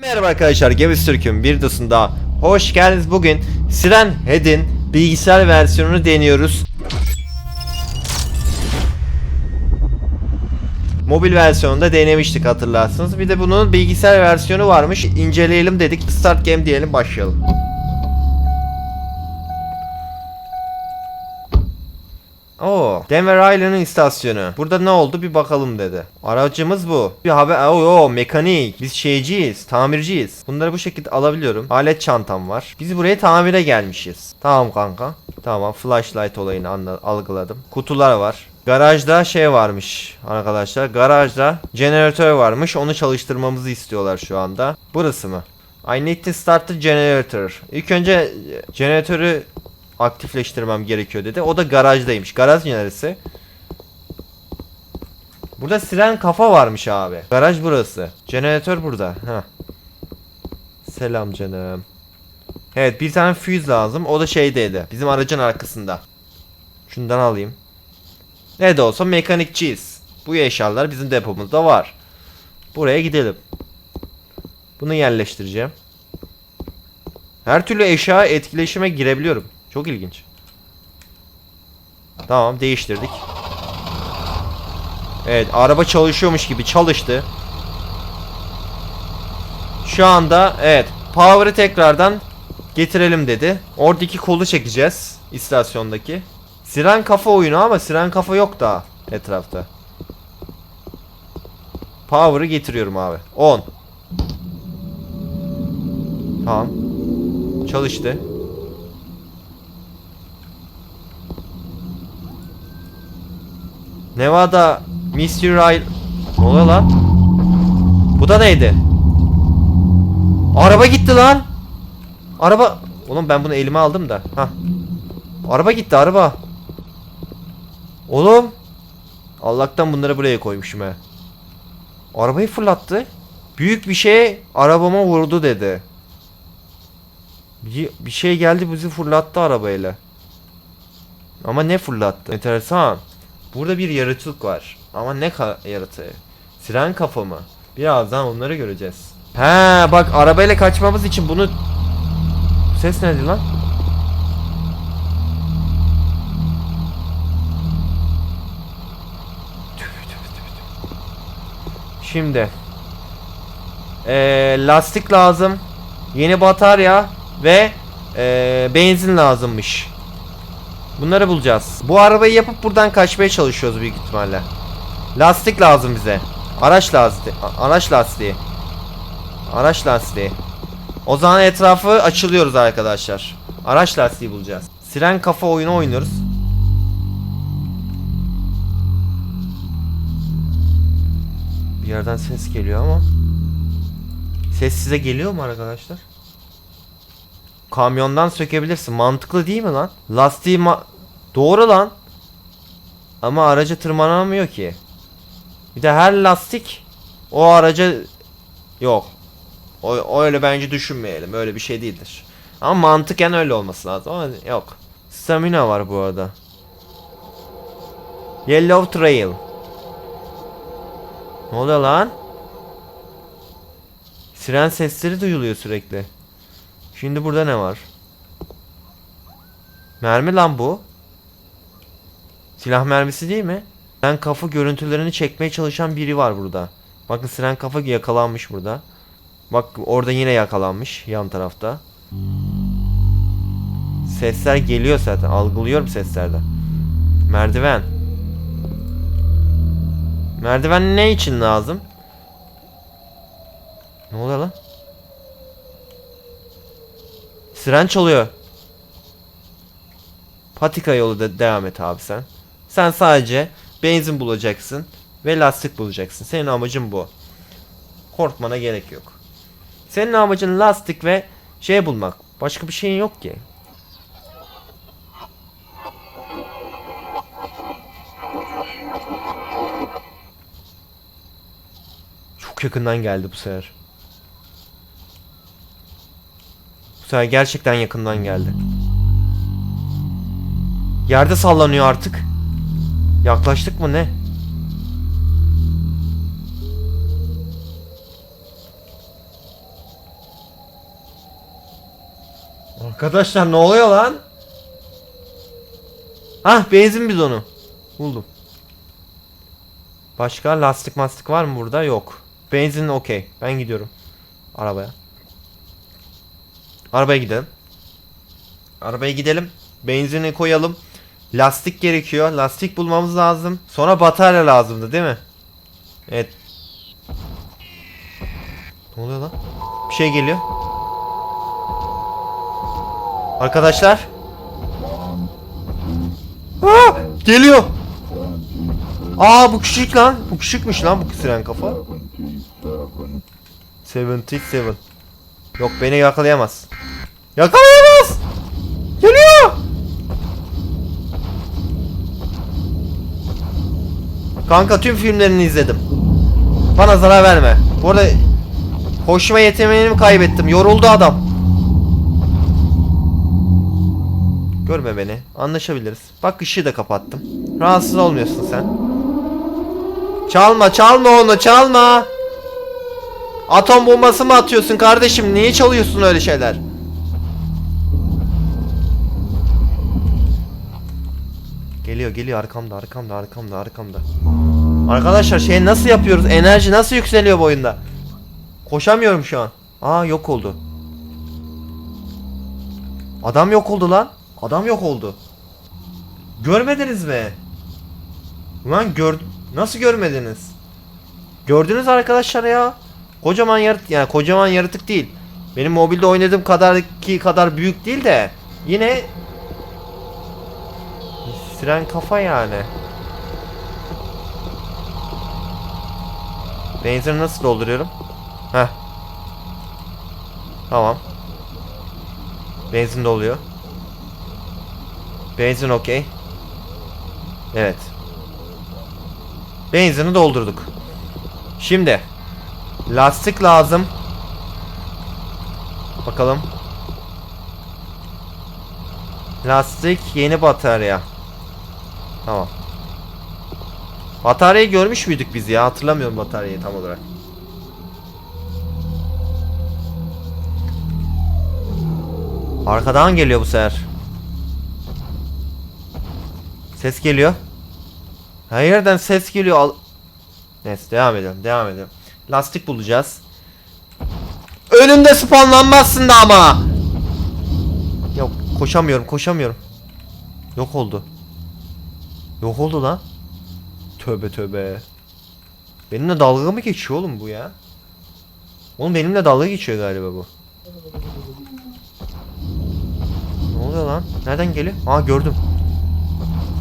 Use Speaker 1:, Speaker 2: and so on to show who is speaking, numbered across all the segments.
Speaker 1: Merhaba arkadaşlar, Gevis Türk'ün bir dosunda hoş geldiniz. Bugün Siren Head'in bilgisayar versiyonunu deniyoruz. Mobil versiyonunda denemiştik hatırlarsınız. Bir de bunun bilgisayar versiyonu varmış. İnceleyelim dedik. Start game diyelim başlayalım. Oo, Denver Island'ın istasyonu. Burada ne oldu bir bakalım dedi. Aracımız bu. Bir haber Oo, mekanik. Biz şeyciyiz, tamirciyiz. Bunları bu şekilde alabiliyorum. Alet çantam var. Biz buraya tamire gelmişiz. Tamam kanka. Tamam, flashlight olayını algıladım. Kutular var. Garajda şey varmış arkadaşlar. Garajda jeneratör varmış. Onu çalıştırmamızı istiyorlar şu anda. Burası mı? I need to start the generator. İlk önce e, jeneratörü aktifleştirmem gerekiyor dedi. O da garajdaymış. Garaj neresi? Burada siren kafa varmış abi. Garaj burası. Jeneratör burada. Ha. Selam canım. Evet bir tane füze lazım. O da şeydeydi. Bizim aracın arkasında. Şundan alayım. Ne de olsa mekanikçiyiz. Bu eşyalar bizim depomuzda var. Buraya gidelim. Bunu yerleştireceğim. Her türlü eşya etkileşime girebiliyorum. Çok ilginç. Tamam değiştirdik. Evet araba çalışıyormuş gibi çalıştı. Şu anda evet power'ı tekrardan getirelim dedi. Oradaki kolu çekeceğiz istasyondaki. Siren kafa oyunu ama siren kafa yok daha etrafta. Power'ı getiriyorum abi. 10. Tamam. Çalıştı. Nevada Mystery Ne oluyor lan? Bu da neydi? Araba gitti lan. Araba Oğlum ben bunu elime aldım da. Ha. Araba gitti araba. Oğlum. Allah'tan bunları buraya koymuşum he. Arabayı fırlattı. Büyük bir şey arabama vurdu dedi. Bir, bir şey geldi bizi fırlattı arabayla. Ama ne fırlattı? Enteresan. Burada bir yaratık var. Ama ne ka- yaratığı? Siren kafa mı? Birazdan onları göreceğiz. He bak arabayla kaçmamız için bunu... Bu Ses neydi lan? Şimdi ee, lastik lazım Yeni batarya Ve ee, benzin lazımmış Bunları bulacağız. Bu arabayı yapıp buradan kaçmaya çalışıyoruz büyük ihtimalle. Lastik lazım bize. Araç lastiği. Araç lastiği. Araç lastiği. O zaman etrafı açılıyoruz arkadaşlar. Araç lastiği bulacağız. Siren kafa oyunu oynuyoruz. Bir yerden ses geliyor ama. Ses size geliyor mu arkadaşlar? Kamyondan sökebilirsin. Mantıklı değil mi lan? Lastiği ma Doğru lan. Ama araca tırmanamıyor ki. Bir de her lastik o araca yok. O, öyle bence düşünmeyelim. Öyle bir şey değildir. Ama mantıken öyle olması lazım. Ama yok. Stamina var bu arada. Yellow Trail. Ne oluyor lan? Siren sesleri duyuluyor sürekli. Şimdi burada ne var? Mermi lan bu. Silah mermisi değil mi? Siren kafa görüntülerini çekmeye çalışan biri var burada. Bakın siren kafa yakalanmış burada. Bak orada yine yakalanmış yan tarafta. Sesler geliyor zaten. Algılıyorum seslerden. Merdiven. Merdiven ne için lazım? Ne oluyor lan? Siren çalıyor. Patika yolu da devam et abi sen. Sen sadece benzin bulacaksın ve lastik bulacaksın. Senin amacın bu. Korkmana gerek yok. Senin amacın lastik ve şey bulmak. Başka bir şeyin yok ki. Çok yakından geldi bu sefer. Bu sefer gerçekten yakından geldi. Yerde sallanıyor artık. Yaklaştık mı ne? Arkadaşlar ne oluyor lan? Ah benzin bidonu. Buldum. Başka lastik mastik var mı burada? Yok. Benzin okey. Ben gidiyorum. Arabaya. Arabaya gidelim. Arabaya gidelim. Benzini koyalım. Lastik gerekiyor. Lastik bulmamız lazım. Sonra batarya lazımdı değil mi? Evet. Ne oluyor lan? Bir şey geliyor. Arkadaşlar. Aa, geliyor. Aa bu küçük lan. Bu küçükmüş lan bu siren kafa. 77. Yok beni yakalayamaz. Yakalayamaz. Geliyor. Kanka tüm filmlerini izledim. Bana zarar verme. Bu arada koşma yeteneğimi kaybettim. Yoruldu adam. Görme beni. Anlaşabiliriz. Bak ışığı da kapattım. Rahatsız olmuyorsun sen. Çalma çalma onu çalma. Atom bombası mı atıyorsun kardeşim? Niye çalıyorsun öyle şeyler? Geliyor geliyor arkamda arkamda arkamda arkamda. Arkadaşlar şey nasıl yapıyoruz? Enerji nasıl yükseliyor bu oyunda? Koşamıyorum şu an. Aa yok oldu. Adam yok oldu lan. Adam yok oldu. Görmediniz mi? Ulan gör nasıl görmediniz? Gördünüz arkadaşlar ya. Kocaman yaratık yani kocaman yaratık değil. Benim mobilde oynadığım kadar ki kadar büyük değil de yine Siren kafa yani. Benzini nasıl dolduruyorum? Heh. Tamam. Benzin doluyor. Benzin okey. Evet. Benzini doldurduk. Şimdi lastik lazım. Bakalım. Lastik, yeni batarya. Tamam. Bataryayı görmüş müydük biz ya? Hatırlamıyorum bataryayı tam olarak. Arkadan geliyor bu sefer. Ses geliyor. Her yerden ses geliyor. Al Neyse devam edelim. Devam edelim. Lastik bulacağız. Önümde spawnlanmazsın da ama. Yok koşamıyorum koşamıyorum. Yok oldu. Yok oldu lan. Tövbe tövbe. Benimle dalga mı geçiyor oğlum bu ya? Oğlum benimle dalga geçiyor galiba bu. Ne oluyor lan? Nereden geliyor? Aa gördüm.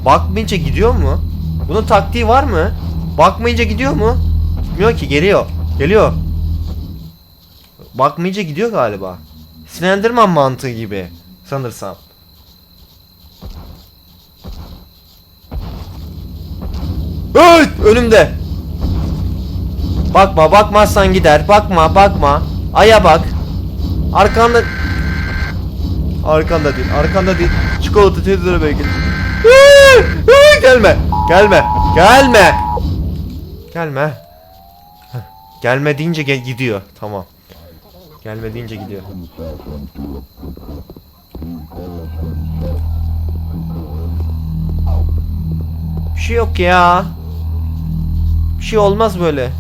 Speaker 1: Bakmayınca gidiyor mu? Bunun taktiği var mı? Bakmayınca gidiyor mu? Gitmiyor ki geliyor. Geliyor. Bakmayınca gidiyor galiba. Slenderman mantığı gibi sanırsam. Hey! Önümde. Bakma bakmazsan gider. Bakma bakma. Aya bak. Arkanda Arkanda değil. Arkanda değil. Çikolata teyzelere belki. gelme. Gelme. Gelme. Gelme. Gelme deyince gel gidiyor. Tamam. Gelme deyince gidiyor. Bir şey yok ya. Bir şey olmaz böyle.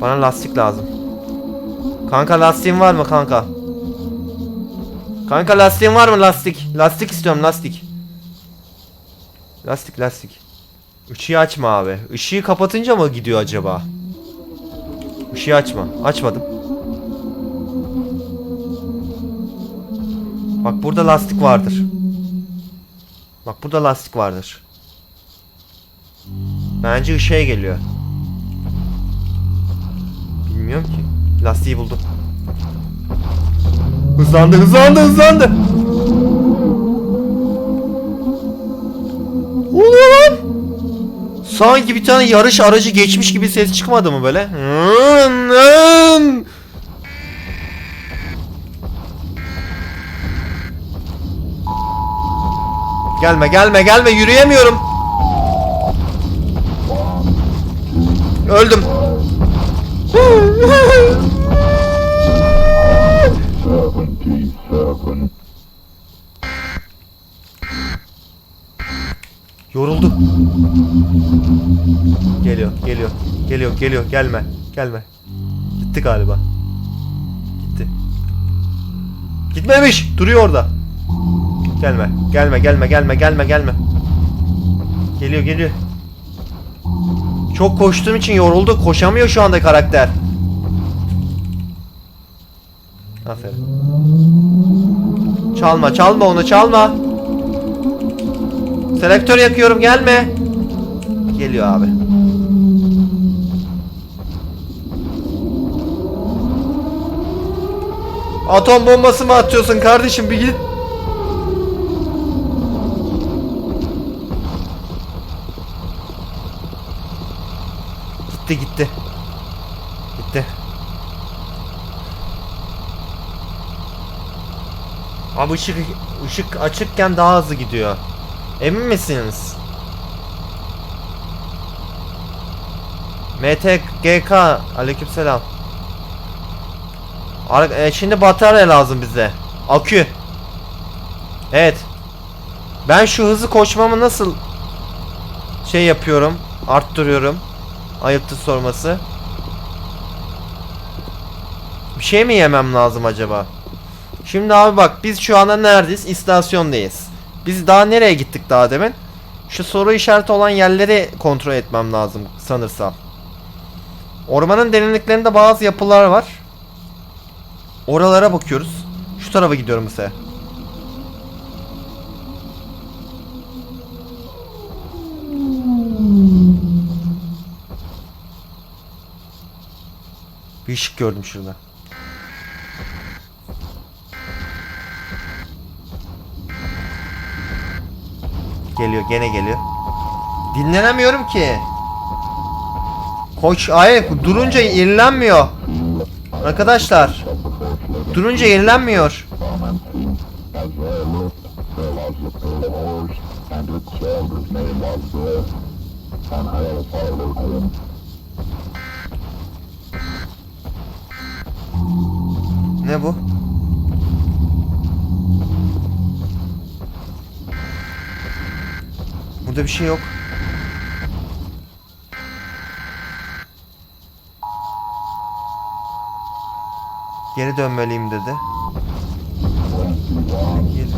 Speaker 1: Bana lastik lazım. Kanka lastiğin var mı kanka? Kanka lastiğin var mı lastik? Lastik istiyorum lastik. Lastik lastik. Işığı açma abi. Işığı kapatınca mı gidiyor acaba? Işığı açma. Açmadım. Bak burada lastik vardır. Bak burada lastik vardır. Bence ışığa geliyor. Bilmiyorum ki. Lastiği buldum. Hızlandı, hızlandı, hızlandı. Oluyor lan? Sanki bir tane yarış aracı geçmiş gibi ses çıkmadı mı böyle? Gelme gelme gelme yürüyemiyorum. Öldüm. Geliyor, geliyor. Geliyor, geliyor. Gelme. Gelme. Gitti galiba. Gitti. Gitmemiş. Duruyor orada. Gelme. Gelme, gelme, gelme, gelme, gelme. Geliyor, geliyor. Çok koştuğum için yoruldu. Koşamıyor şu anda karakter. Aferin. Çalma, çalma onu, çalma. Selektör yakıyorum, gelme. Geliyor abi. Atom bombası mı atıyorsun kardeşim bir git. Gitti gitti. Gitti. Abi ışık ışık açıkken daha hızlı gidiyor. Emin misiniz? MTGK aleykümselam. E, şimdi batarya lazım bize. Akü. Evet. Ben şu hızlı koşmamı nasıl şey yapıyorum? Arttırıyorum. Ayıptı sorması. Bir şey mi yemem lazım acaba? Şimdi abi bak biz şu anda neredeyiz? İstasyondayız. Biz daha nereye gittik daha demin? Şu soru işareti olan yerleri kontrol etmem lazım sanırsam. Ormanın derinliklerinde bazı yapılar var. Oralara bakıyoruz. Şu tarafa gidiyorum bu sefer. Bir ışık gördüm şurada. Geliyor gene geliyor. Dinlenemiyorum ki. Koç ay durunca yenilenmiyor. Arkadaşlar. Durunca yenilenmiyor. Ne bu? Burada bir şey yok. Geri dönmeliyim dedi. Gel.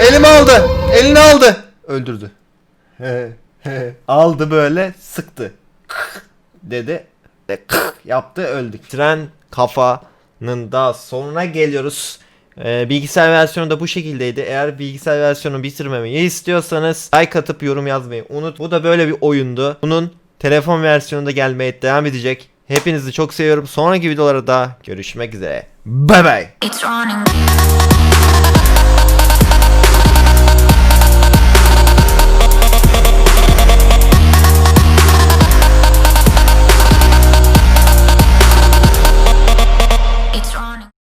Speaker 1: Elimi aldı. Elini aldı. Öldürdü. aldı böyle sıktı. dedi. Ve yaptı öldük. Tren kafanın da sonuna geliyoruz. Ee, bilgisayar versiyonu da bu şekildeydi. Eğer bilgisayar versiyonu bitirmemeyi istiyorsanız like atıp yorum yazmayı unut. Bu da böyle bir oyundu. Bunun telefon versiyonu da gelmeye devam edecek. Hepinizi çok seviyorum. Sonraki videolarda görüşmek üzere. Bye bye.